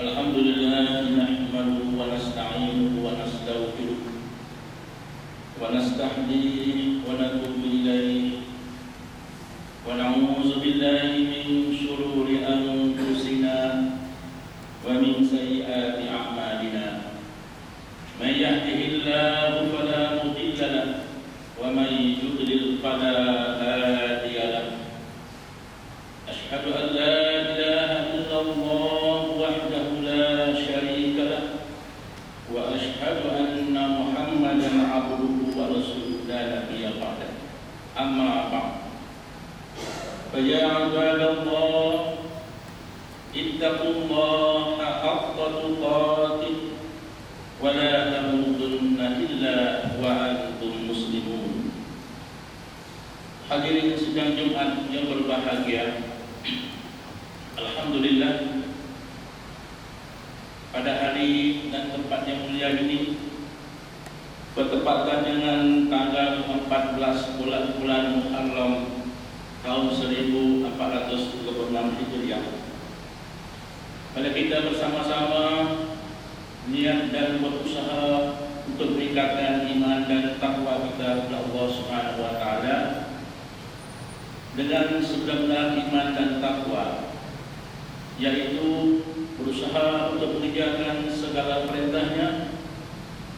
الحمد لله نحمده ونستعينه ونستغفره ونستهديه ونتوب إليه فيا عباد الله اتقوا الله حق تقاته ولا تموتن إلا وأنتم مسلمون Hadirin sidang Jumat yang berbahagia Alhamdulillah Pada hari dan tempat yang mulia ini Bertepatan dengan tanggal 14 bulan bulan Muharram tahun 1426 Hijriah. Pada kita bersama-sama niat dan berusaha untuk meningkatkan iman dan takwa kita kepada Allah Subhanahu wa taala. Dengan sebenar iman dan takwa yaitu berusaha untuk mengerjakan segala perintahnya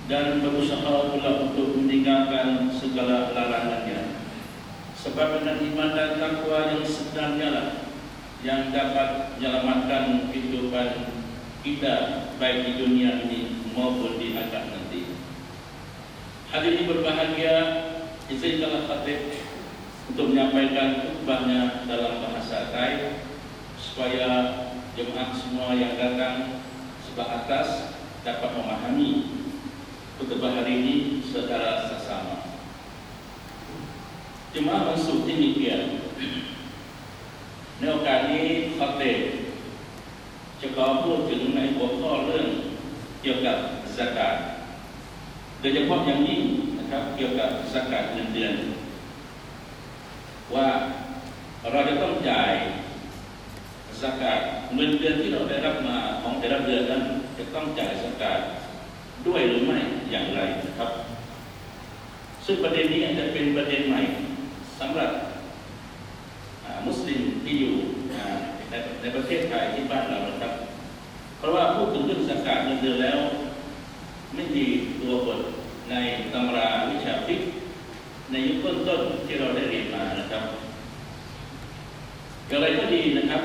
dan berusaha pula untuk meninggalkan segala larangannya sebab dengan iman dan takwa yang sebenarnya lah yang dapat menyelamatkan kehidupan kita baik di dunia ini maupun di akhirat nanti. Hadirin berbahagia, izinkanlah khatib untuk menyampaikan khutbahnya dalam bahasa Thai supaya jemaah semua yang datang sebelah atas dapat memahami khutbah hari ini secara sesama. Jemaah masuk demikian. ในโอกาสนี้คอเตจะขอพูดถึงในหัวข้อเรื่องเกี่ยวกับสกาดโดยเฉพาะอย่างยิ่งนะครับเกี่ยวกับสกาดเงินเดือน ว่าเราจะต้องจ่ายสกาดเงินเดือนที่เราได้รับมาของแต่ละเดือนนั้นจะต้องจ่ายสกาดด้วยหรือไม่อย่างไรนะครับ ซึ่งประเด็นนี้จะเป็นประเด็นใหม่ สำหรับมุสลิมที่อยู่ในในประเทศไทยที่บ้านเรานะครับ เพราะว่าพูดถึงเรื่องสกัดเงินเดือนแล้ว ไม่มีตัวบทในตำราวิชาฟิกในยุคต้นๆที่เราได้เรียนมานะครับอย่างไรก็ดีนะครับ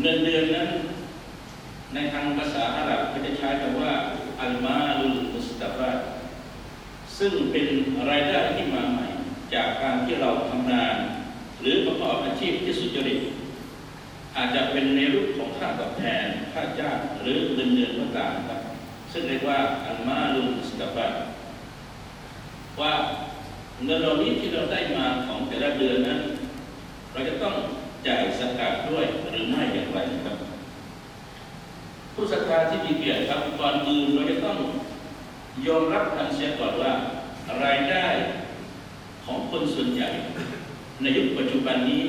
เงินเดือนนั้น ในทางภาษาอาหรับก็จะใช้คำว่าอัลมาลุลมุสตาฟาซึ่งเป็นรายได้ที่มาให จากการที่เราทำงาน หรือประกอบอาชีพที่สุจริต อาจจะเป็นในรูปของค่าตอบแทนค่าจ้างหรือเงินเดือนก็ตามครับ ซึ่งเรียกว่าอัลมาลุสตาบะว่าเงินเหล่านี้ที่เราได้มาของแต่ละเดือนนั้น เราจะต้องจ่ายสกัดด้วยหรือไม่อย่างไรครับ ผู้ศรัทธาที่มีเกียรติครับก่อนอื่นเราจะต้องยอมรับกันเสียก่อนว่ารายได้ ของคนส่วนใหญ่ ในยุคปัจจุบันนี้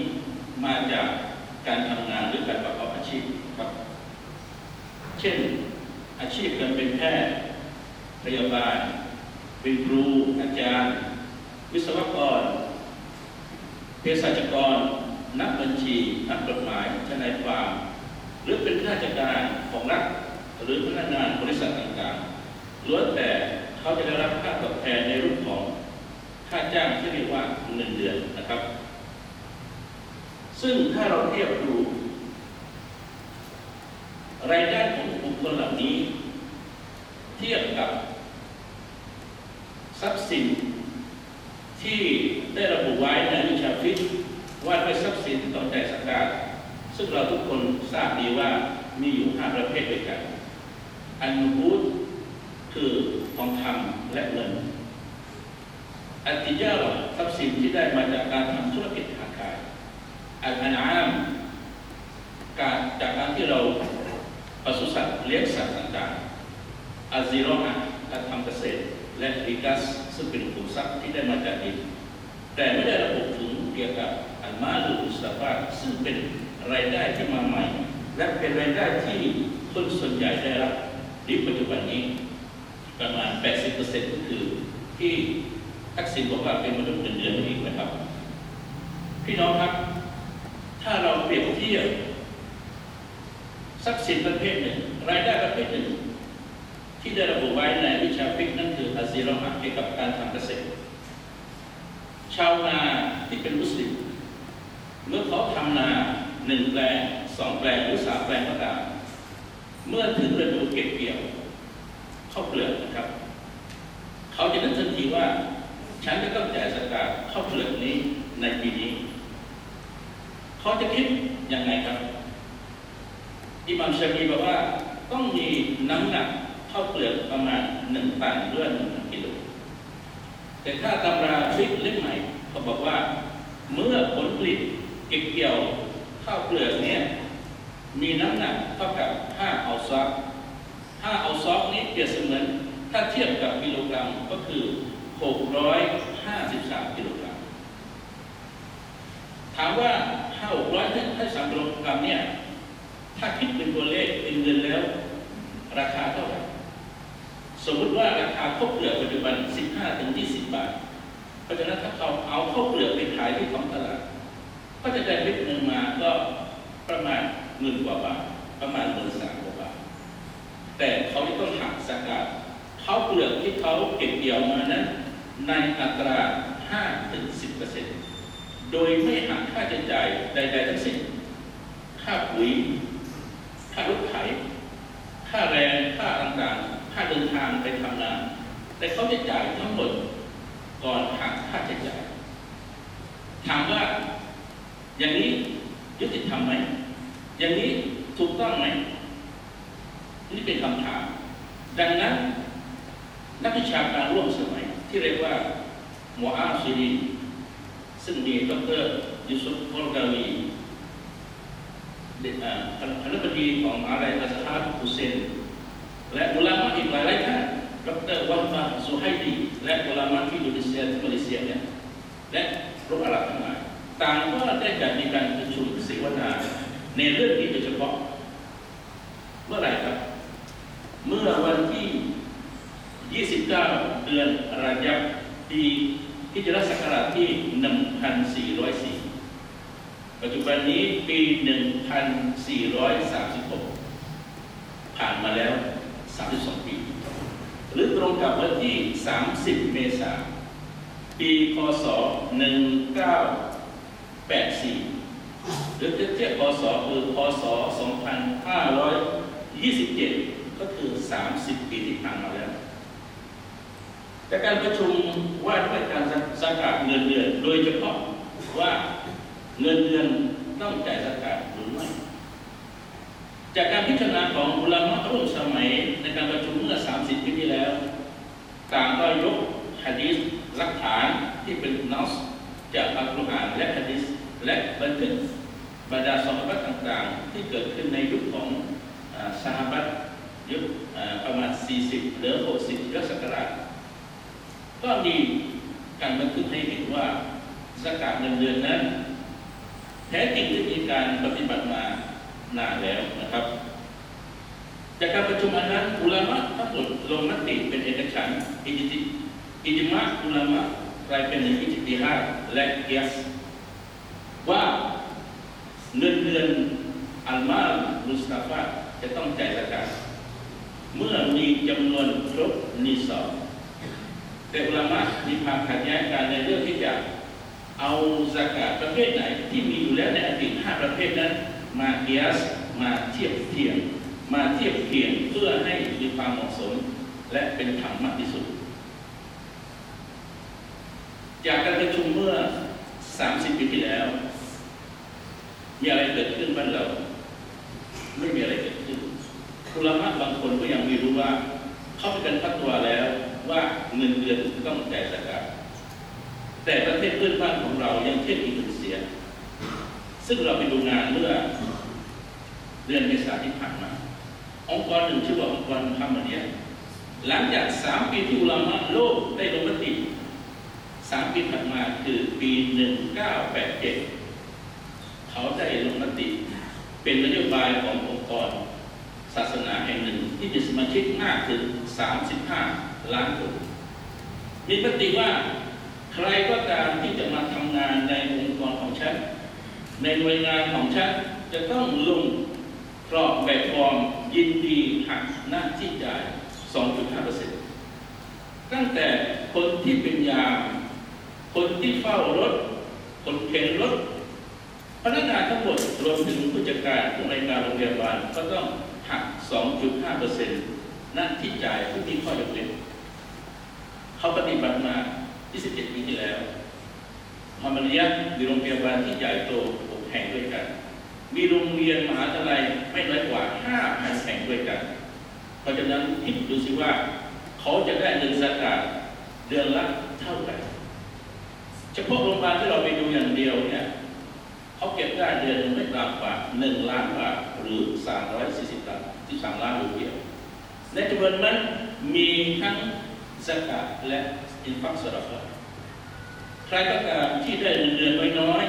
มาจากการทำงานหรือการประกอบอาชีพครับ เช่นอาชีพการเป็นแพทย์พยาบาล เป็นครู อาจารย์ วิศวกรเภสัชกร นักบัญชี นักกฎหมายทนายความ หรือเป็นข้าราชการของรัฐหรือพนักงานบริษัทต่างๆล้วนแต่เขาจะได้รับค่าตอบแทนในรูปของ ค่าจ้างที่เรียกว่าเงินเดือนนะครับ ซึ่งถ้าเราเทียบดูรายได้ของบุคคลเหล่านี้ เทียบกับ ทรัพย์สินที่ได้ระบุไว้ในวิชาฟิกว่าเป็นทรัพย์สินต่อใจสักการซึ่งเราทุกคนทราบดีว่ามีอยู่ห้าประเภทด้วยกัน อันบูดคือทองคำและเงิน อัติยาลทรัพย์สินที่ได้มาจากการทำธุรกิจค้าขายอันอนามการจากการที่เราปศุสัตว์เลี้ยงสัตว์ต่างๆอาซีโรอะการทำเกษตร และริกัสซึ่งเป็นขุมทรัพย์ที่ได้มาจากดินแต่ไม่ได้ระบุถึงเกี่ยวกับอัลมาลูอุสตาฟาซึ่งเป็นรายได้ที่มาใหม่ และเป็นรายได้ที่คนส่วนใหญ่ได้รับในปัจจุบันนี้ ประมาณ 80%ก็คือที่ ทักษิณบอกว่าเป็นมนุษย์เงินเดือนนี่นะครับ พี่น้องครับ ถ้าเราเปรียบเทียบทรัพย์สินประเภทหนึ่ง รายได้ประเภทหนึ่ง ที่ได้ระบุไว้ในวิชาฟิกนั่นคืออาซีรอมะเกี่ยวกับการทำเกษตร ชาวนาที่เป็นมุสลิมเมื่อเขาทำนาหนึ่งแปลงสองแปลงหรือสามแปลงก็ตามเมื่อถึงฤดูเก็บเกี่ยวข้าวเปลือกนะครับ เขาจะนึกทันทีว่า ฉันจะต้องจ่ายสกาดข้าวเปลือกนี้ในปีนี้ เขาจะคิดยังไงครับ อิมัมชาบีบอกว่าต้องมีน้ำหนักข้าวเปลือกประมาณหนึ่งตันด้วยหนึ่งกิโลแต่ถ้าตำราฟิกเล่มใหม่เขาบอกว่า เมื่อผลผลิตเก็บเกี่ยวข้าวเปลือกเนี่ยมีน้ำหนักเท่ากับ5เอาซอก5เอาซอกนี้เปรียบเสมือนถ้าเทียบกับกิโลกรัมก็คือ 653 กิโลกรัม ถามว่า5 653กิโลกรัมเนี่ย ถ้าคิดเป็นตัวเลขเป็นเงินแล้ว ราคาเท่าไหร่ สมมติว่าราคาข้าวเปลือกปัจจุบัน 15ถึง20 บาท เพราะฉะนั้นถ้าเขาเอาข้าวเปลือกไปขายที่ท้องตลาด ก็จะได้เม็ดเงินมาก็ประมาณหมื่นกว่าบาท ประมาณหมื่นสามกว่าบาท แต่เขาไม่ต้องหักสกัดข้าวเปลือกที่เขาเก็บเกี่ยวมานั้น ในอัตรา5ถึง10เปอร์เซ็นต์โดยไม่หักค่าใช้จ่ายใด ๆ ทั้งสิ้น ค่าปุ๋ย ค่ารถไถ ค่าแรง ค่าต่างๆ ค่าเดินทางไปทำงาน แต่เขาจะจ่ายทั้งหมดก่อนหักค่าใช้จ่าย ถามว่าอย่างนี้ยุติธรรมไหม อย่างนี้ถูกต้องไหม นี่เป็นคำถาม ดังนั้น นักวิชาการร่วมสมัย ที่เรียกว่าหมออาซีรีซึ่งมีดรยูซุฟอลกาวีคณะบดีของมหาลัยอัสฮาบฮุเซน และอุลามะอีกหลายท่านดรวันฟาสุไฮดี และอุลามะที่อินโดนีเซียที่มาเลเซียเนี่ยและรุกอาหรับทั้งหลายต่างก็ได้จัดมีการประชุมเสวนาในเรื่องนี้โดยเฉพาะ เมื่อไหร่ครับ เมื่อวันที่ 29 เดือนระยับปีพิจารศักราชที่ 1404 ปัจจุบันนี้ปี 1436 ผ่านมาแล้ว 32 ปี หรือตรงกับวันที่ 30 เมษายน ปี พศ 1984 หรือเทียบพศคือ พศ 2527 ก็คือ 30 ปีที่ผ่านมาแล้ว แต่การประชุมว่าด้วยการสังกัดเงินเดือน โดยเฉพาะว่าเงินเดือนต้องจ่ายสังกัดหรือไม่จากการพิจารณาของอุลามะรุ่นสมัยในการประชุมเมื่อ 30 ปีที่แล้ว ต่างก็ยกฮะดีษหลักฐานที่เป็นนัสจากอัลกุรอานและฮะดีษและบันทึกบรรดาสมบัติต่างๆ ที่เกิดขึ้นในยุคของสหบัตยุคประมาณ 40 หรือ 60ยุคศักราช ก็มีการบันทึกให้เห็นว่าสกัดเงินเดือนนั้น แท้จริงได้มีการปฏิบัติมานานแล้วนะครับ จากการประชุมอันนั้นอุลามะทั้งหมดลงมติเป็นเอกฉันท์อิจิติอิจิมะอุลามะกลายเป็นหนึ่งอิจิติฮาและเกียสว่าเงินเดือนอัลมาลมุสตาฟาจะต้องจ่ายสกัดเมื่อมีจำนวนครบนิสอบ แต่อุลามะมีความขัดแย้งกันในเรื่องที่จะเอาสกัดประเภทไหนที่มีอยู่แล้วในอดีตห้าประเภทนั้น มาเกียสมาเทียบเทียมมาเทียบเทียมเพื่อให้มีความเหมาะสม และเป็นธรรมมากที่สุด จากการประชุมเมื่อ 30 ปีที่แล้ว มีอะไรเกิดขึ้นบ้านเรา ไม่มีอะไรเกิดขึ้นคุลามะบางคนก็ยังไม่รู้ว่า เข้าเป็นการพัดตัวแล้ว ว่าเงินเดือนต้องจ่ายสกัดแต่ประเทศเพื่อนบ้านของเรายังเช่นอินโดนีเซีย ซึ่งเราไปดูงานเมื่อเดือนเมษายนที่ผ่านมา องค์กรหนึ่งชื่อว่าองค์กรทำมาเนี้หลังจากสามปีที่อุลามะโลกได้ลงมติสามปีถัดมาคือปีหนึ่งเก้าแปดเจ็ดเขาได้ลงมติ เป็นนโยบายขององค์กร ศาสนาแห่งหนึ่งที่มีสมาชิกมากถึง35 ล้านคนมีปฏิว่าใครก็ตามที่จะมาทำงานในองค์กรของฉัน ในหน่วยงานของฉันจะต้องลงกรอบแบบฟอร์มยินดีหักหน้าที่จ่าย 2.5%ตั้งแต่คนที่เป็นยาม คนที่เฝ้ารถ คนเข็นรถ พนักงานทั้งหมดรวมถึงผู้จัดการผู้ในวยการโรงพยาบาลก็ต้องหัก 2.5%หน้าที่จ่ายผู้ที่ข้อยกเว้น เขาปฏิบัติมา 27 ปีที่แล้วทำมันยักมีโรงพยาบาลที่ใหญ่โต6แห่งด้วยกัน มีโรงเรียนมหาวิทยาลัยไม่น้อยกว่า5,000แห่งด้วยกัน เพราะฉะนั้นคิดดูสิว่า เขาจะได้เงินสกาดเดือนละเท่าไหร่เฉพาะโรงพยาบาลที่เราไปดูอย่างเดียวเนี่ยเขาเก็บได้เดือนไม่ต่ำกว่า1ล้านบาทหรือ 340ล้านที่3ล้านรูเปียในจำนวนนั้นมีทั้ง สกาดและอินฟักสระฟใครก็ตามที่ได้เงินเดือนน้อย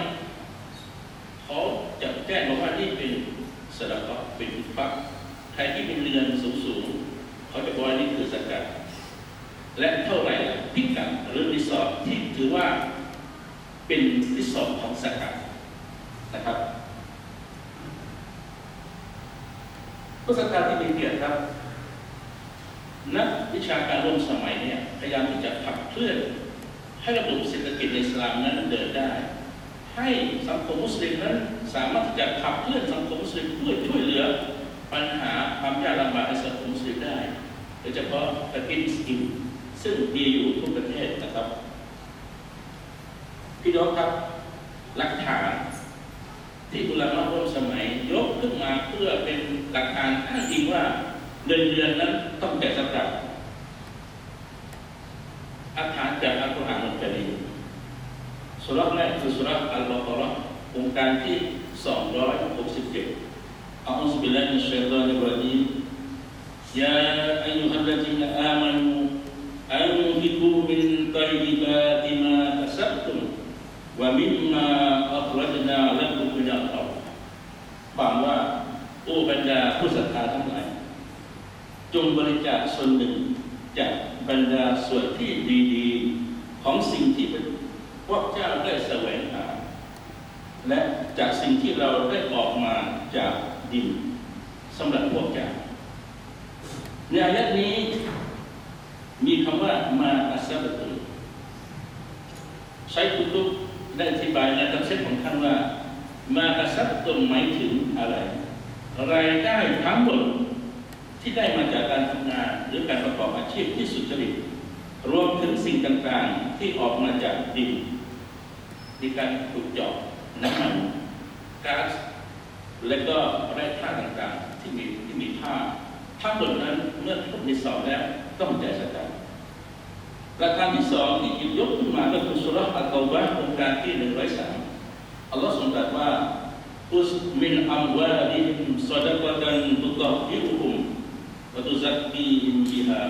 ๆเขาจะแจ้งมาว่านี่เป็นสระเป็นอินฟักใครที่เป็นเรือนสูงๆเขาจะบอกว่านี่คือสกาดและเท่าไหร่พิกัดหรือรีสอร์ทที่ถือว่าเป็นรีสอร์ทของสกัดนะครับผู้สักการที่มีเกียรติครับ นักวิชาการร่วมสมัยเนี่ยพยายามที่จะขับเคลื่อนให้ระบบเศรษฐกิจในอิสลามนั้นเดินได้ ให้สังคมมุสลิมนั้นสามารถที่จะขับเคลื่อนสังคมมุสลิมเพื่อช่วยเหลือปัญหาความยากลำบากในสังคมมุสลิมได้โดยเฉพาะประเทศอิสลามซึ่งมีอยู่ทุกประเทศนะครับ พี่น้องครับหลักฐานที่อุลามะร่วมสมัยยกขึ้นมาเพื่อเป็นหลักฐานอ้างอิงว่าเงินเดือนนั้น ต้องแก่สำหรับอาฐานจากอัลกุรอานอัลกิริมสุราแรกคือสุราอัลบากรอองค์การที่ 267อัลลอฮฺบิลลาฮิมินชัยฏอนิรรจีม يا أيها الذين آمنوا أنفقوا من طيبات ما كسبتم ومما أخرجنا لكم من الأرض ความว่าโอ้บรรดาผู้ศรัทธาทั้งหลาย ท จงบริจาคส่วนหนึ่งจากบรรดาส่วนที่ดีๆ ของสิ่งที่พวกเจ้าได้แสวงหา และจากสิ่งที่เราได้ออกมาจากดินสำหรับพวกเจ้าในอายะนี้มีคำว่ามาอัสบัตุใช้คุตุได้อธิบายในตัฟเซตของท่านว่า มาอัสบัตุหมายถึงอะไร รายได้ทั้งหมด ที่ได้มาจากการทำงานหรือการประกอบอาชีพที่สุจริตรวมถึงสิ่งต่างๆที่ออกมาจากดินมีการขุดเจาะน้ำมันก๊าซและก็แร่ธาตุต่างๆ ที่มีที่มีค่าทั้งหมดนั้นเมื่อครบในสองแล้วต้องจ่ายสตังค์ประการที่สองที่หยิบยกขึ้นมาก็คือสุรอัลกอบะองค์การที่หนึ่งร้อยสามอัลลอฮฺทรงตรัสว่าอุสมินอัมวาลิฮิมซอดะกะตันตุตอฮิรุฮุม วะตุซักกีฮิมบิฮา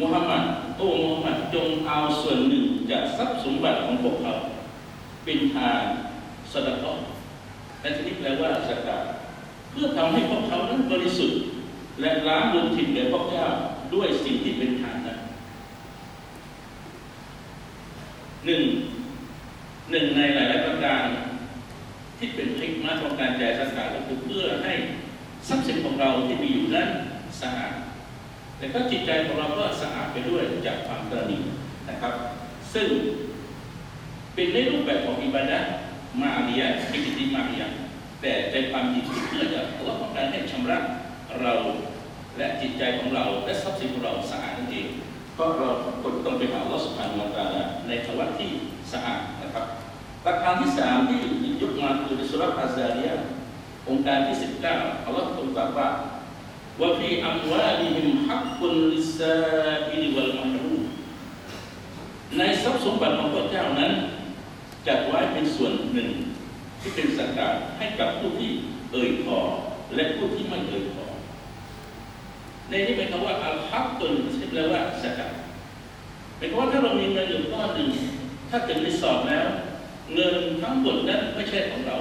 มุฮัมมัดโอ้มุฮัมมัดจงเอาส่วนหนึ่งจากทรัพย์สมบัติของพวกเขาเป็นทานสดกะและทีนี้แปลว่าสกาเพื่อทำให้พวกเขานั้นบริสุทธิ์ และล้างมลทินแก่พวกเจ้าด้วยสิ่งที่เป็นฐานนั้นหนึ่งหนึ่งในหลาย ๆ ประการ ที่เป็นพิกมาของการจ่ายสกาก็คือเพื่อให้ ทรัพย์สินของเราที่มีอยู่นั้นสะอาดแต่ก็จิตใจของเราก็สะอาดไปด้วยจากความตระหนี่นะครับ ซึ่งเป็นในรูปแบบของอิบาดะมาเรียเป็นจิตมาเรียแต่ใจความจริงเพื่อจะเราต้องการให้ชำระเราและจิตใจของเราและทรัพย์สินของเราสะอาดนั่นเองเพราะเราคนต้องไปหาอัลอสุบฮานุตาลาในภาวะที่สะอาดนะครับประการที่สามที่ยกมาคือในสุรษอัซารีย องค์การที่สิบเก้าอัลลอฮฺทรงตรัสว่าว่าฟีอัมวาลิฮิมฮักกุลลิซาอิลวัลมะรูในทรัพย์สมบัติของพระเจ้านั้น จัดไว้เป็นส่วนหนึ่ง ที่เป็นสักการให้กับผู้ที่เอ่ยขอและผู้ที่ไม่เอ่ยขอในนี้เป็นคำว่าอัลฮักตุนที่แปลว่าสักการเป็นเพราะว่าถ้าเรามีเงินอยู่ก้อนหนึ่งถ้าถึงในสอบแล้ว เงินทั้งหมดนั้นไม่ใช่ของเรา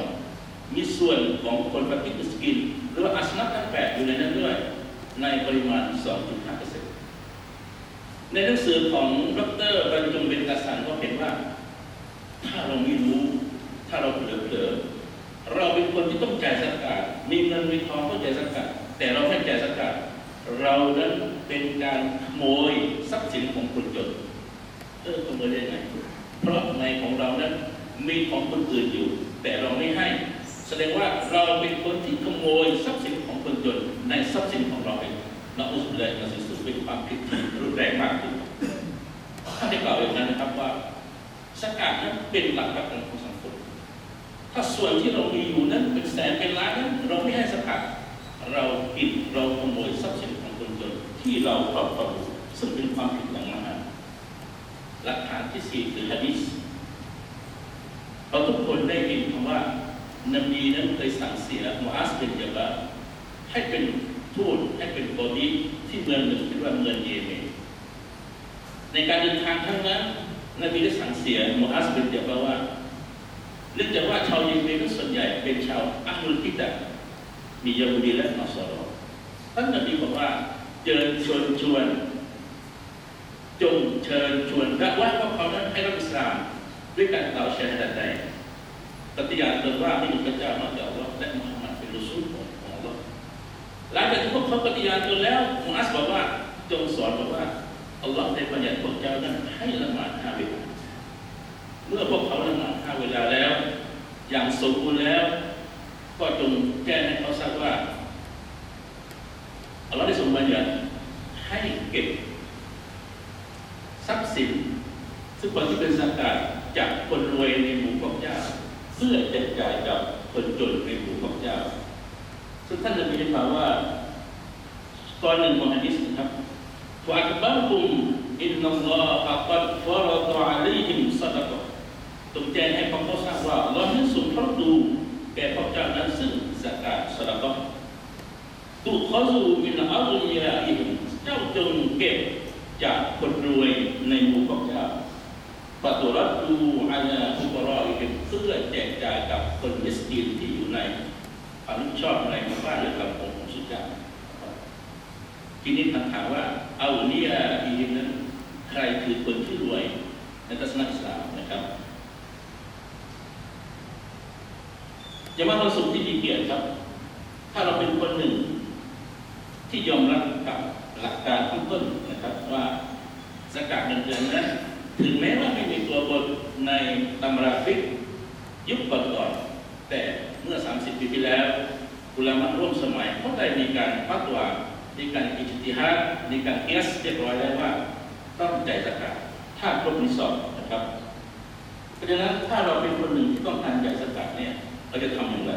มีส่วนของคนปฏิกิสกิน หรือว่าอัสนับทั้งแปดอยู่ในนั้นด้วย ในปริมาณ 2.5เปอร์เซ็นต์ในหนังสือของดรบรรจงเบนกาสันก็เห็นว่า ถ้าเราไม่รู้ ถ้าเราเผลอๆเราเป็นคนที่ต้องจ่ายสกาดมีเงินมีทองต้องจ่ายสกาดแต่เราไม่จ่ายสกาดเรานั้นเป็นการขโมยทรัพย์สินของคนจนเออขโมยได้ไงเพราะในของเรานั้นมีของคนอื่นอยู่ แต่เราไม่ให้ แสดงว่าเราเป็นคนที่ขโมยทรัพย์สินของคนจนในทรัพย์สินของเราเองเราอุสเลยเราสิสุเป็นความผิดที่รุนแรงมากที่ถ้าได้กล่าวอย่างนั้นนะครับว่าสกาดนั้นเป็นหลักประกันของสังคมถ้าส่วนที่เรามีอยู่นั้นเป็นแสนเป็นล้านนั้นเราไม่ให้สกาดเราผิดเราขโมยทรัพย์สินของคนจนที่เราครอบครองซึ่งเป็นความผิดอย่างมหันต์หลักฐานที่สี่คือฮะดิษเราทุกคนได้ยินคำว่า นบีนั้นเคยสั่งเสียมูอาสเป็นยาบาให้เป็นทูตให้เป็นบอดีที่เมืองหนึ่งที่ว่าเมืองเยเมนในการเดินทางครั้งนั้นนบีได้สั่งเสียมูอาสเป็นยาบาว่าเนื่องจากว่าชาวเยเมนส่วนใหญ่เป็นชาวอัลลุกิดะมียาฮูดีและนอสรอท่านนบีบอกว่าเชิญชวนชวน จงเชิญชวนและว่าพวกเขานั้นให้รับอิสลามด้วยการกล่าวชาฮัดใด ปฏิญาณตนว่าไม่มีพระเจ้านอกจากอัลลอฮ์และมุฮัมมัดเป็นรุสูลของอัลลอฮ์หลังจากที่พวกเขาปฏิญาณตนแล้วมุอัสบอกว่าจงสอนบอกว่าอัลลอฮ์ได้บัญญัติพวกเจ้านั้นให้ละหมาดห้าเวลาเมื่อพวกเขาละหมาดห้าเวลาแล้ว อย่างสมบูรณ์แล้ว ก็จงแจ้งให้เขาทราบว่าอัลลอฮ์ได้ทรงบัญญัติให้เก็บทรัพย์สินซึ่งคนที่เป็นสังกัดจากคนรวยในหมู่ของเจ้า พื่อจกจ่ายกับคนจนในหมู่ของเจ้า ซึ่งท่านจะมีคำว่าตอนหนึ่งของฮะดิษนะครับว่าอักบัรคุมอินนัลลอฮะกัดฟารดะอะลัยฮิมซะดะกะตรงแจ้งให้พวกเขาทราบว่าอัลลอฮ์นั้นทรงทอดดูแก่พวกเจ้านั้นซึ่งสกาดสะดะกะตุขซูมินอัลยาอิมเจ้าจงเก็บจากคนรวยในหมู่ของเจ้า ปตุรัตดูอาญาอุปรออีกเพื่อแจกจ่ายกับคนมิสกินที่อยู่ในความรับชอบในหมู่บ้านหรือกับองค์ของสุจาทีนี้คำถามว่าเอาเนียอีกนั้นใครคือคนที่รวยในทัศนศึกษานะครับจะมาประสบที่มีเกียรติครับ ถ้าเราเป็นคนหนึ่ง ที่ยอมรับกับหลักการข้างต้นนะครับว่าสกัดเงินเดือนนั้น ถึงแม้ว่าไม่มีตัวบทในตำราฟิกยุคก่อนๆแต่เมื่อ 30 ปีที่แล้วอุลามะร่วมสมัยเขาได้มีการพักว่ามีการอิจติฮัดมีการเอสเรียบร้อยแล้วว่าต้องใจสกัดถ้าครบที่สอบนะครับเพราะฉะนั้นถ้าเราเป็นคนหนึ่งที่ต้องการใจสกัดเนี่ยเราจะทำอย่างไร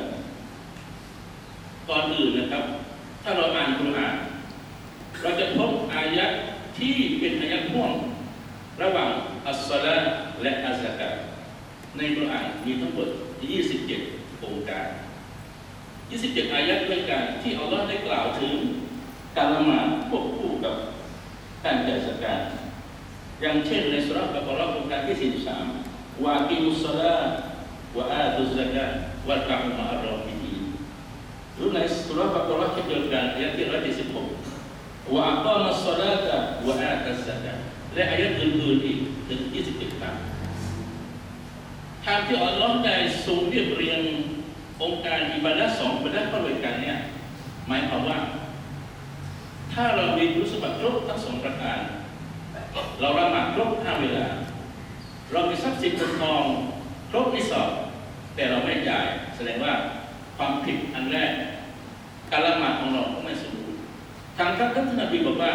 ก่อนอื่นนะครับ ถ้าเราอ่านคุรานเราจะพบอายะที่เป็นอายะพ่วง ระหว่างอัสลาและอัซกาในกุรอานมีทั้งหมด 27 องค์การ 27 อายะด้วยกันที่อัลลอฮ์ได้กล่าวถึงการละหมาดควบคู่กับการจัดสการอย่างเช่นในสุราบะกรอองค์การที่ 43วากิมุสลาวะอาตุสซากะวะกะมุมะอัลรอฮิมีหรือในสุราบะกรอเช่นเดียวกันอายะที่ 176วะอักามัสซาลาตะวะอาตัสซากะ และอายะอื่นๆอีกถึง 27ครั้งทางที่อัลลอฮ์ได้ทรงเรียบเรียงองค์การอิบาดะสองอิบาดะเข้าด้วยกันเนี่ยหมายความว่า ถ้าเรามีรู้สมบัติครบทั้งสองประการ เราละหมาดครบห้าเวลา เรามีทรัพย์สินเงินทองครบนิสอบ แต่เราไม่จ่าย แสดงว่าความผิดอันแรก การละหมาดของเราก็ไม่สมบูรณ์ทางท่านท่านนบีบอกว่า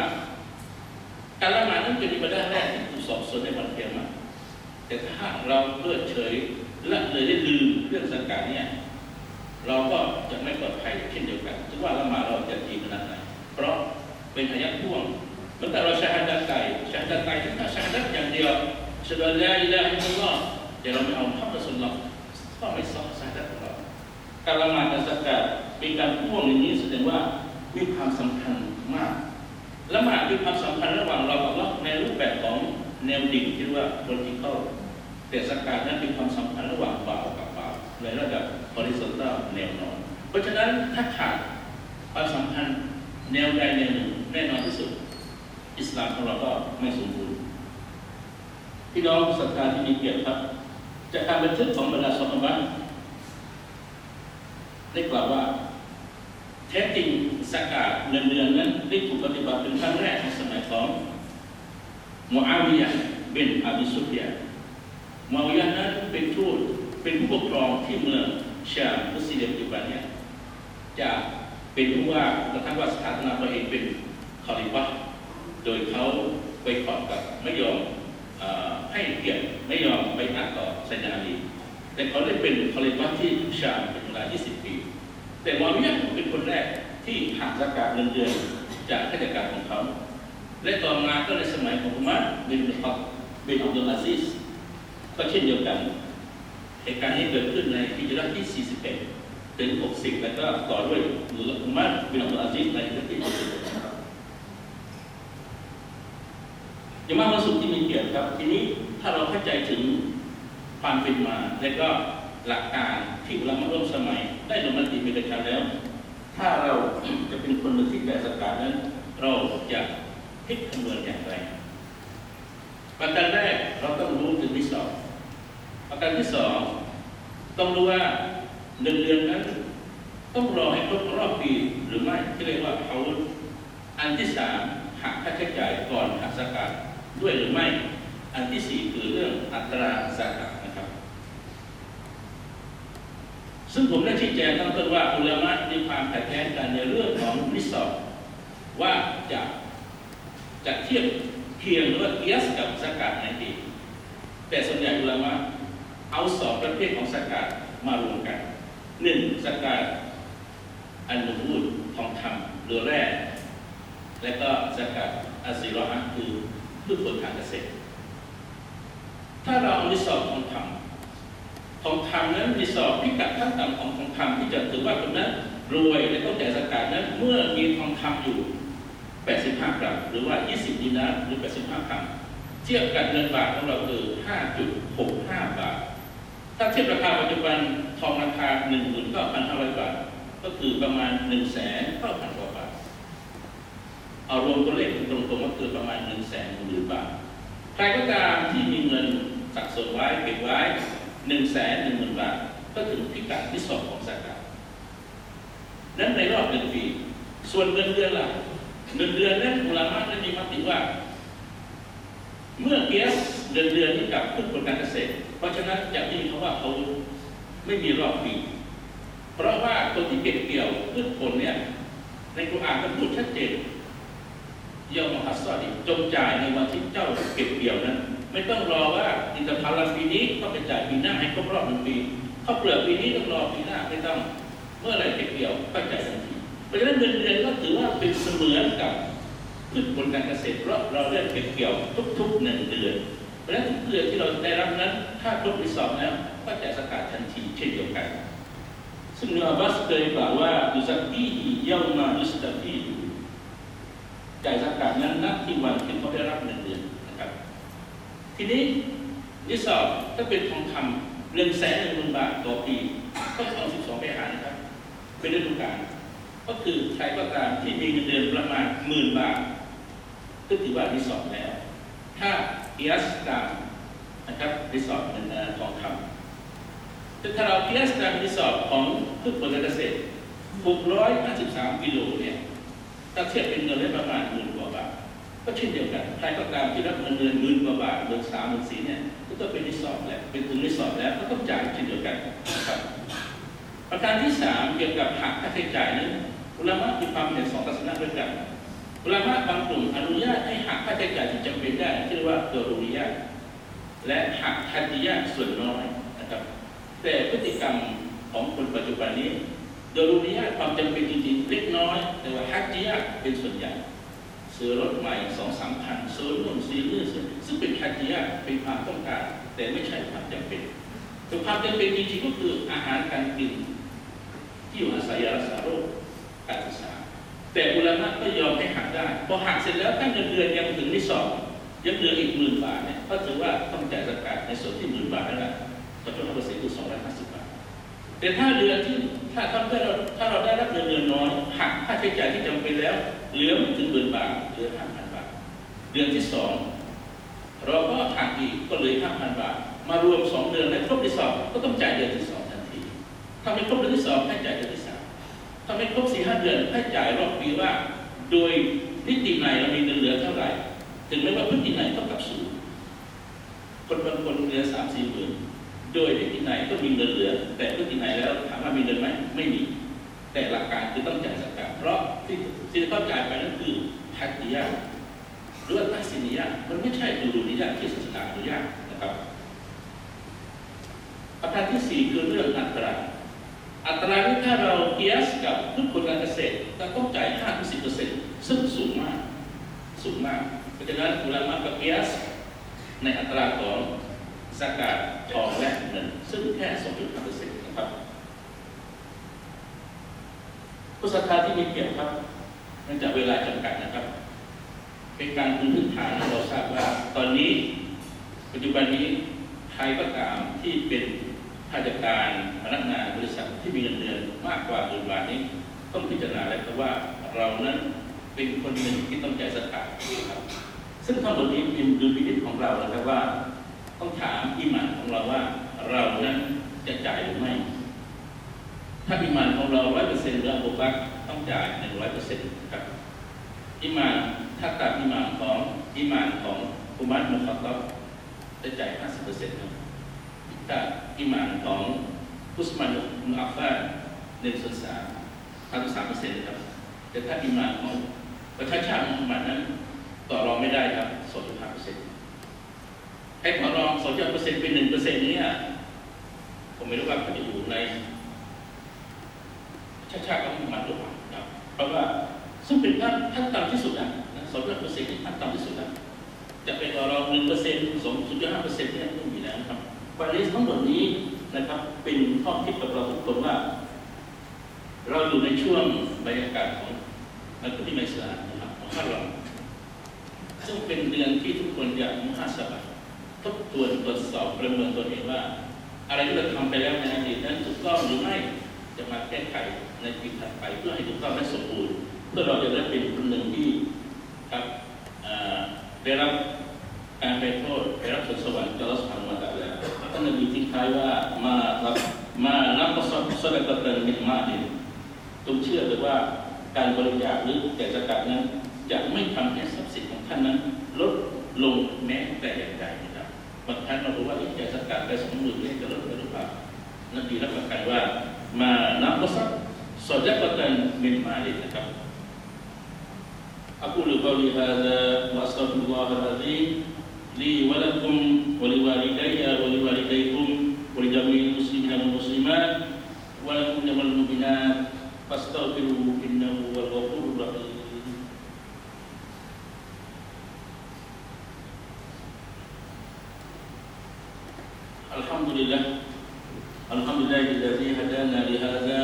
การละหมาดนั้นเป็นอิบาดะแรกที่ถูกสอบสวนในวันเกียรติแต่ถ้าเราเลิกเฉยและเลยได้ลืมเรื่องสังการเนี่ยเราก็จะไม่ปลอดภัยเช่นเดียวกันถึงว่าละหมาดเราจะดีขนาดไหนเพราะเป็นอายัดพ่วงเมื่อแต่เราชาฮัดไก่ชาฮัดไก่ถ้าชาฮัดอย่างเดียวชาฮัดละอิละฮิลลอฮ์เดี๋ยวเราไม่เอาพระประสุนเราก็ไม่สอบชาฮัดของเราการละหมาดกับสักการเป็นการพ่วงอย่างนี้แสดงว่ามีความสำคัญมาก ละหมาดมีความสัมพันธ์ระหว่างเรากับเราในรูปแบบของแนวดิ่งที่เรียกว่า vertical แต่สกการนั้นเป็นความสัมพันธ์ระหว่างบ่าวกับบ่าวในระดับ horizontal แนวนอน เพราะฉะนั้นถ้าขาดความสัมพันธ์แนวใดแนวหนึ่งแน่นอนที่สุด อิสลามของเราก็ไม่สมบูรณ์พี่น้องศรัทธาที่มีเกียรติครับจากการบันทึกของบรรดาสมบัติได้กล่าวว่า แท้จริงสกาดเนเดือนนั้นได้ถูกปฏิบัติเป็นครั้งแรกในสมัยของมูอาวิยะเป็นอาบิสุฟยามูอาวิยะนั้นเป็นทูตเป็นผู้ปกครองที่เมืองชามุสลิมปัจจุบันเนี่ยจะเป็นผู้ว่ากระทั่งว่าสถาปนาตัวเองเป็นคอลิฟะโดยเขาไปขอกับไม่ยอมอให้เกียรติไม่ยอมไปอัดต่อไซนาอาลีแต่เขาได้เป็นคอลิฟะที่ชาเป็นเวลา 20 ปี แต่มูอาวิยะเป็นคนแรกที่หักสกาดเงินเดือนจากข้าราชการของเขา และต่อมาก็ในสมัยของอุมัรบินอับบินอับดุลอาซิสก็เช่นเดียวกันเหตุการณ์นี้เกิดขึ้นในฮิจรัตที่ 41 ถึง 60 แล้วก็ต่อด้วยอุมัรบินอับดุลอาซิสในฮิจรัตที่61ยังมาวันสุขที่มีเกียรติครับ ทีนี้ถ้าเราเข้าใจถึงความเป็นมาและก็หลักการที่อุลามะร่วมสมัย ได้ลงมติเป็นประจำแล้ว ถ้าเราจะเป็นคนหนึ่งที่แก่สกาดนั้น เราจะคิดคำนวณอย่างไร ประการแรกเราต้องรู้ถึงที่สองประการที่สองต้องรู้ว่าเดือนเดือนนั้น ต้องรอให้ครบรอบปีหรือไม่ที่เรียกว่าเขาอันที่สามหักค่าใช้จ่ายก่อนหักสกัดด้วยหรือไม่ อันที่สี่คือเรื่องอัตราสกัดนะครับ ซึ่งผมได้ชี้แจงตั้งต้นว่าอุลามะมีความขัดแย้งกันในเรื่องของนิสสอบว่าจะจะเทียบเคียงหรือว่าเกียสกับสกัดไหนดีแต่ส่วนใหญ่อุลามะเอาสองประเภทของสกัดมารวมกันหนึ่งสกัดอันนุบูดทองคำหรือแร่และก็สกัดอาซิรอฮะคือพืชผลทางเกษตร ถ้าเราเอานิสอบทองคำ ทองคำนั้นนิสอบพิกัดขั้นต่ำของทองคำที่จะถือว่าคนนั้นรวยและต้องจ่สกัดนั้นเมื่อมีทองคำอยู่ 85 กรัมหรือว่า 20ดินาร์หรือ 85กรัมเทียบกับเงินบาทของเราคือ 5.65 บาท ถ้าเทียบราคาปัจจุบันทองราคา 19,500 บาท ก็คือประมาณ 1 9 0 0 0กว่าบาท เอารวมตัวเลขตรงๆก็คือประมาณ1 1 0 0 0 0 บาท ใครก็ตามที่มีเงินสะสมไว้เก็บไว้ 1 1 0 0 0 0บาท ก็ถึงพิกัดที่สองของสกัดนั้นในรอบหนึ่งปี ส่วนเงินเดือนล่ะเงินเดือนนั้นอุลามะได้มีมติว่า เมื่อเกียสเดือนเดือนนี้กับพืชผลการเกษตร เพราะฉะนั้นจะไม่มีคำว่าเขาไม่มีรอบปี เพราะว่าคนที่เก็บเกี่ยวพืชผลเนี่ยในกุรอานก็พูดชัดเจนยอมฮัสซอดีจงจ่ายในวันที่เจ้าเก็บเกี่ยวนั้น ไม่ต้องรอว่าอินทผลัมปีนี้ก็ไปจ่ายปีหน้าให้ครบรอบหนึ่งปีข้าวเปลือกปีนี้ต้องรอปีหน้าไม่ต้องเมื่อไรเก็บเกี่ยวก็จ่ายทันทีเพราะฉะนั้นเงินเดือนก็ถือว่าเป็นเสมือนกับพืชผลการเกษตรเพราะเราเริ่มเก็บเกี่ยวทุกๆหนึ่งเดือน เพราะฉะนั้นทุกเดือนที่เราได้รับนั้น ถ้าครบปีสองแล้วก็จะสกัดทันทีเช่นเดียวกัน ซึ่งนอบบาสเคยกล่าวว่าดุสักที่เย่ามาดุสตัที่จ่ายสกัดนั้นนับที่วันที่เขาได้รับเงินเดือน ทีนี้นิสอบถ้าเป็นทองคำเรือนแสนหนึ่งหมื่นบาทต่อปีก็ต้องสิบสองไปหารนะครับ เป็นฤดูกาลก็คือใครก็ตามที่มีเงินเดือนประมาณหมื่นบาทก็ถือว่ารีสอร์ทแล้ว ถ้าเอสตามนะครับรีสอร์ทเงินทองคำแต่ถ้าเราเอสตามรีสอร์ทของพืชผลการเกษตร653กิโลเนี่ยถ้าเทียบเป็นเงินได้ประมาณหมื่น ก็เช่นเดียวกันใครก็ตามที่รับเงินเดือนหมื่นกว่าบาทหมื่นสามหมื่นสี่เนี่ยก็ต้องเป็นรีสอร์ทแหละเป็นทุนรีสอร์ทแล้วก็ต้องจ่ายเช่นเดียวกันนะครับประการที่สามเกี่ยวกับหักค่าใช้จ่ายนั้นอุลามะมีความเห็นสองทัศนะด้วยกันอุลามะบางกลุ่มอนุญาตให้หักค่าใช้จ่ายที่จำเป็นได้ที่เรียกว่าเดอรูริยาและหักฮัจิยาส่วนน้อยนะครับ แต่พฤติกรรมของคนปัจจุบันนี้เดอรูริยาความจำเป็นจริงๆเล็กน้อย แต่ว่าฮัจิยาเป็นส่วนใหญ่ ซื้อรถใหม่สองสามพันซื้อนู่นซื้อนี่ซึ่งเป็นฮัจิยเป็นความต้องการ แต่ไม่ใช่ความจำเป็นแต่ความจำเป็นจริงๆก็คืออาหารการกิน ที่อยู่อาศัยรักษาโรคการศึกษา แต่อุลามะก็ยอมให้หักได้ พอหักเสร็จแล้วถ้าเงินเดือนยังถึงที่สองยังเหลืออีกหมื่นบาทเนี่ยก็ถือว่าต้องจ่ายสกัดในส่วนที่หมื่นบาทนั่นแหละก็จะเปอร์เซ็นต์คือสองร้อยห้าสิบบาทแต่ถ้าเดือนที่ถ้าถ้าเราถ้าเราได้รับเงินเดือนน้อยหักค่าใช้จ่ายที่จำเป็นแล้ว เหลือไม่ถึงหมื่นบาทเหลือห้าพันบาท เดือนที่สองเราก็หักอีกก็เหลือห้าพันบาท มารวมสองเดือนและครบที่สองก็ต้องจ่ายเดือนที่สองทันทีถ้าไม่ครบเดือนที่สองให้จ่ายเดือนที่สามถ้าไม่ครบสี่ห้าเดือนให้จ่ายรอบปีว่า โดยนิติไหนเรามีเงินเหลือเท่าไหร่ ถึงแม้ว่าพฤติไหนเท่ากับศูนย์คนบางคนเหลือสามสี่หมื่นโดยนิติไหนก็มีเงินเหลือ แต่พฤติไหนแล้วถามว่ามีเงินไหมไม่มี แต่หลักการคือต้องจ่ายสกัดเพราะ ที่ที่ต้องจ่ายไปนั่นคือฮัตติยาหรือว่าตัสินิยามันไม่ใช่ดูดูนิยาที่ศาสนาอนุญาตนะครับประการที่สี่คือเรื่องอัตรา อัตราที่ถ้าเราเกียสกับทุกคนการเกษตรเราต้องจ่าย5 10เปอร์เซ็นต์ซึ่งสูงมาก สูงมาก เพราะฉะนั้นอุลามะกับเกียสในอัตราของสกาดทองและเงินซึ่งแค่2.5เปอร์เซ็นต์นะครับ ผู้ศรัทธาที่มีเกียรติครับเนื่องจากเวลาจำกัดนะครับ เป็นการพื้นพื้นฐานเราทราบว่า ตอนนี้ ปัจจุบันนี้ใครก็ตามที่เป็นข้าราชการพนักงานบริษัทที่มีเงินเดือนมากกว่าหมื่นบาทนี้ ต้องพิจารณาแล้วครับว่าเรานั้นเป็นคนหนึ่งที่ต้องจ่ายสกัดครับ ซึ่งทั้งหมดนี้เป็นดุลพินิจของเรานะครับว่า ต้องถามอิมันของเราว่าเรานั้นจะจ่ายหรือไม่ ถ้าอิมันของเราร้อยเปอร์เซ็นต์หรือบุบักต้องจ่ายหนึ่งร้อยเปอร์เซ็นต์ครับอิมันถ้าตามอิมันของอิมันของอุมัตมุขตับจะจ่ายห้าสิบเปอร์เซ็นต์ครับถ้าอิมันของอุสมานมุอัฟฟานหนึ่งส่วนสามห้าสิบสามเปอร์เซ็นต์ครับแต่ถ้าอิมันของประชาชาติมุฮัมมัดนั้นต่อรองไม่ได้ครับสองจุดห้าเปอร์เซ็นต์ให้ต่อรองสองจุดเปอร์เซ็นต์เป็นหนึ่งเปอร์เซ็นต์นี้ผมไม่รู้ว่าเขาจะอยู่ใน ชาติชาติก็มีมันหรือเปล่าครับเพราะว่าซึ่งเป็นขั้นขั้นต่ำที่สุดนะสองร้อยเปอร์เซ็นต์นี่ขั้นต่ำที่สุดนะจะเป็นต่อรองหนึ่งเปอร์เซ็นต์สองจุดห้าเปอร์เซ็นต์เนี่ยไม่มีแล้วครับวันนี้ทั้งหมดนี้นะครับเป็นข้อคิดกับเราทุกคนว่า เราอยู่ในช่วงบรรยากาศของอัลกุริมัยสลามนะครับของข้าเราซึ่งเป็นเดือนที่ทุกคนอยากมุฮัสบะทบทวนตรวจสอบประเมินตัวเองว่า อะไรที่เราทำไปแล้วในอดีตนั้นถูกต้องหรือไม่จะมาแก้ไข ในปีถัดไปเพื่อให้ถูกต้องและสมบูรณ์เพื่อเราจะได้เป็นคนหนึ่งที่ครับได้รับการไปโทษได้รับผลสวรรค์จากรัฐสภามาตแล้วท่านนบีทิ้งท้ายว่ามารับมานับประสบสดกตันมิมาดินจงเชื่อเลยว่าการบริจาคหรือแก่สกัดนั้นจะไม่ทำให้ทรัพย์สินของท่านนั้น ลดลงแม้แต่อย่างใดนะครับบางท่านเราบอกว่าแก่สกัดไปสองหมื่นนี่จะลดไปหรือเปล่านบีรับประกันว่ามานับประสบ صدقة من مالي الحق أقول قولي هذا وأستغفر الله العظيم لي ولكم ولوالدي ولوالديكم ولجميع المسلمين والمسلمات والمؤمنين والمؤمنات فاستغفروه إنه هو الغفور الرحيم الحمد لله الحمد لله الذي هدانا لهذا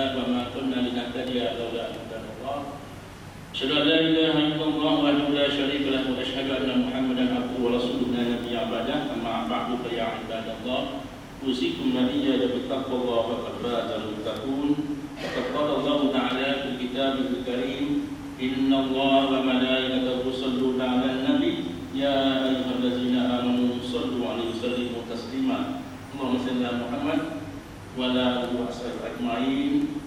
Allahumma sholli ala Muhammad wa ala ali Muhammad wa ala ali Muhammad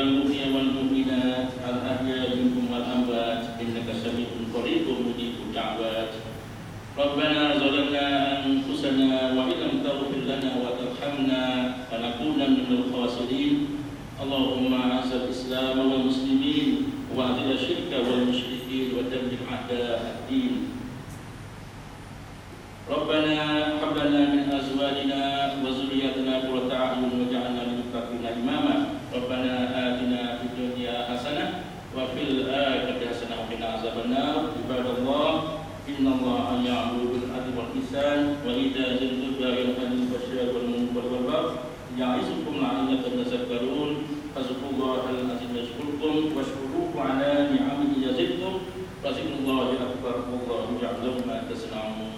والمؤمنات الأحياء منكم والأموات إنك سميع قريب مجيب الدعوات. ربنا ظلمنا أنفسنا وإن لم تغفر لنا وترحمنا لنكونن من الخاسرين. اللهم أعز الإسلام والمسلمين وأذل الشرك والمشركين ودمر أعداء الدين. ربنا هب لنا من أزواجنا وذرياتنا ربنا آتنا في الدنيا حسنة وفي الآخرة حسنة وقنا عذاب النار عباد الله إن الله يأمر بالعدل والإحسان وإيتاء ذي القربى وينهى عن الفحشاء والمنكر والبغي يعظكم لعلكم تذكرون فاذكروا الله العظيم يذكركم واشكروه على نعمه يزدكم وذكر الله أكبر والله يعلم ما تصنعون